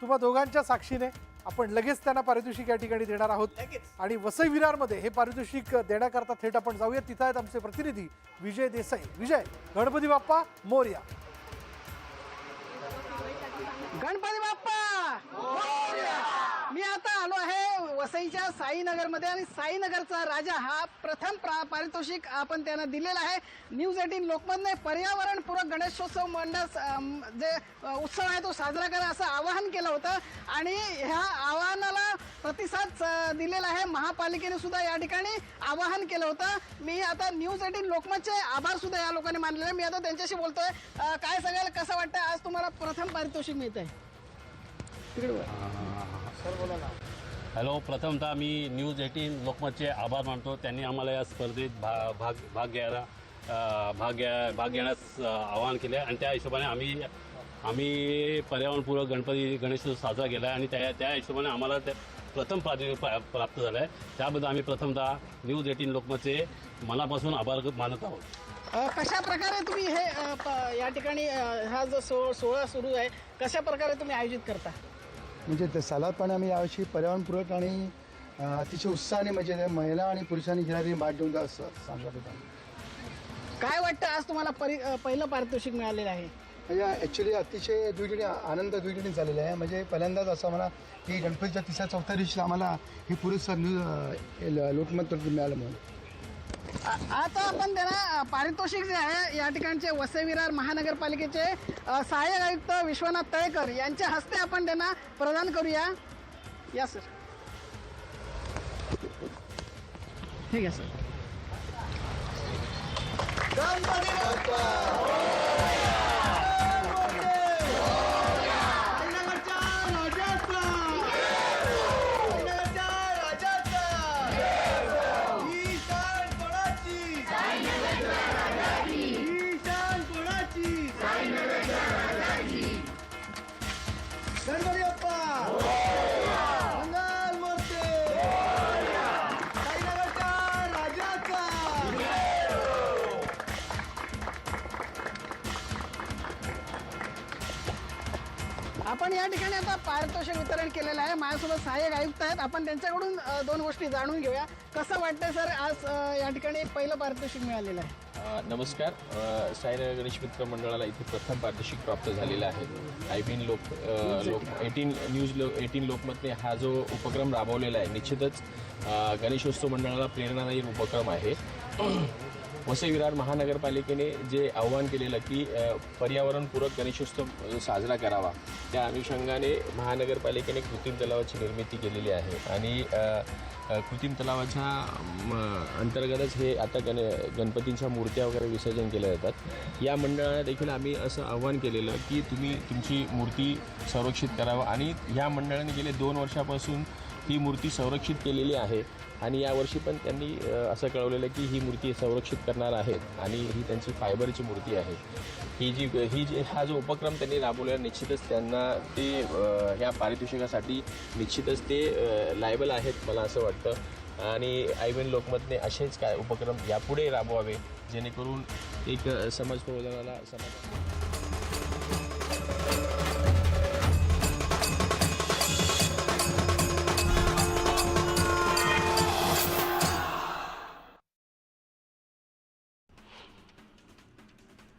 तुम्हा दोघांच्या साक्षीने आपण लगेच त्यांना पारितोषिक या ठिकाणी देणार आहोत. आणि वसई विरारमध्ये हे पारितोषिक देण्याकरता थेट आपण जाऊया तिथं आहेत आमचे प्रतिनिधी विजय देसाई. विजय गणपती बाप्पा मोर्या. गणपती बाप्पा मी आता आलो आहे वसईच्या साईनगरमध्ये आणि साईनगरचा राजा हा प्रथम प्रा- पारितोषिक आपण त्यांना दिलेला आहे. न्यूज एटीन लोकमतने पर्यावरणपूरक गणेशोत्सव मंडळ जे उत्सव आहे तो साजरा करा असं आवाहन केलं होतं. आणि ह्या आवाहनाला प्रतिसाद दिलेला आहे. महापालिकेने सुद्धा या ठिकाणी आवाहन केलं होतं. मी आता न्यूज एटीन लोकमतचे आभार सुद्धा या लोकांनी मानलेले आहे. मी आता त्यांच्याशी बोलतोय. काय सांगायला कसं वाटतं आज तुम्हाला प्रथम पारितोषिक मिळत आहे हॅलो प्रथमतः मी न्यूज एटीन लोकमतचे आभार मानतो. त्यांनी आम्हाला या स्पर्धेत भा भाग भाग घ्यायला भाग घ्या भाग घेण्यास आवाहन केले. आणि त्या हिशोबाने आम्ही आम्ही पर्यावरणपूरक गणपती गणेशोत्सव साजरा केला आहे. आणि त्या त्या हिशोबाने आम्हाला त्या प्रथम प्राधान्य प्राप्त झालं आहे त्याबद्दल आम्ही प्रथमतः न्यूज एटीन लोकमतचे मनापासून आभार मानत आहोत. कशा प्रकारे तुम्ही हे या ठिकाणी हा जो सो सोहळा सुरू आहे कशा प्रकारे तुम्ही आयोजित करता? म्हणजे ते सालादपणे आम्ही यावर्षी पर्यावरणपूरक आणि अतिशय उत्साहाने म्हणजे महिला आणि पुरुषांनी घेणारी घेऊन जा- असं सांगत होता. काय वाटतं आज तुम्हाला परि पहिलं पारितोषिक मिळालेलं आहे? म्हणजे ॲक्च्युली अतिशय दुईजणी आनंद दुईजणी झालेला आहे. म्हणजे पहिल्यांदाच असं मला की गणपतीच्या तिसऱ्या चौथ्या दिवशी आम्हाला हे न्यूज लोकमत मिळालं म्हणून. आता आपण त्यांना पारितोषिक जे आहे या ठिकाणचे वसई विरार महानगरपालिकेचे सहाय्यक आयुक्त विश्वनाथ तळेकर यांच्या हस्ते आपण त्यांना प्रदान करूया. या सर. ठीक आहे सर. आपण या ठिकाणी आता पारितोषिक वितरण केलेलं आहे. माझ्यासोबत सहाय्यक आयुक्त आहेत. आपण त्यांच्याकडून दोन गोष्टी जाणून घेऊया. कसं वाटतंय सर आज या ठिकाणी पहिलं पारितोषिक मिळालेलं आहे? नमस्कार. अ, साईनगर गणेश मित्र मंडळाला इथे प्रथम पारितोषिक प्राप्त झालेलं आहे. I BN Lok Lok eighteen news low eighteen लोकमतने हा जो उपक्रम राबवलेला आहे निश्चितच गणेशोत्सव मंडळाला प्रेरणादायी उपक्रम आहे. वसई विरार महानगरपालिकेने जे आव्हान केलेलं की पर्यावरणपूरक गणेशोत्सव साजरा करावा त्या अनुषंगाने महानगरपालिकेने कृत्रिम तलावाची निर्मिती केलेली आहे. आणि कृत्रिम तलावाच्या म, अंतर्गतच हे आता गण गणपतींच्या मूर्त्या वगैरे विसर्जन केल्या जातात. या मंडळाला देखील आम्ही असं आव्हान केलेलं की तुम्ही तुमची मूर्ती संरक्षित करावं. आणि ह्या मंडळाने गेले दोन वर्षापासून ही मूर्ती संरक्षित केलेली आहे आणि यावर्षी पण त्यांनी असं कळवलेलं की ही मूर्ती संरक्षित करणार आहेत आणि ही त्यांची फायबरची मूर्ती आहे. ही जी ही जी हा जो उपक्रम त्यांनी राबवलेला निश्चितच त्यांना ते ह्या पारितोषिकासाठी निश्चितच ते लायबल आहेत मला असं वाटतं. आणि आयबीन लोकमतने असेच काय उपक्रम यापुढे राबवावे जेणेकरून एक समाज प्रबोधनाला समाज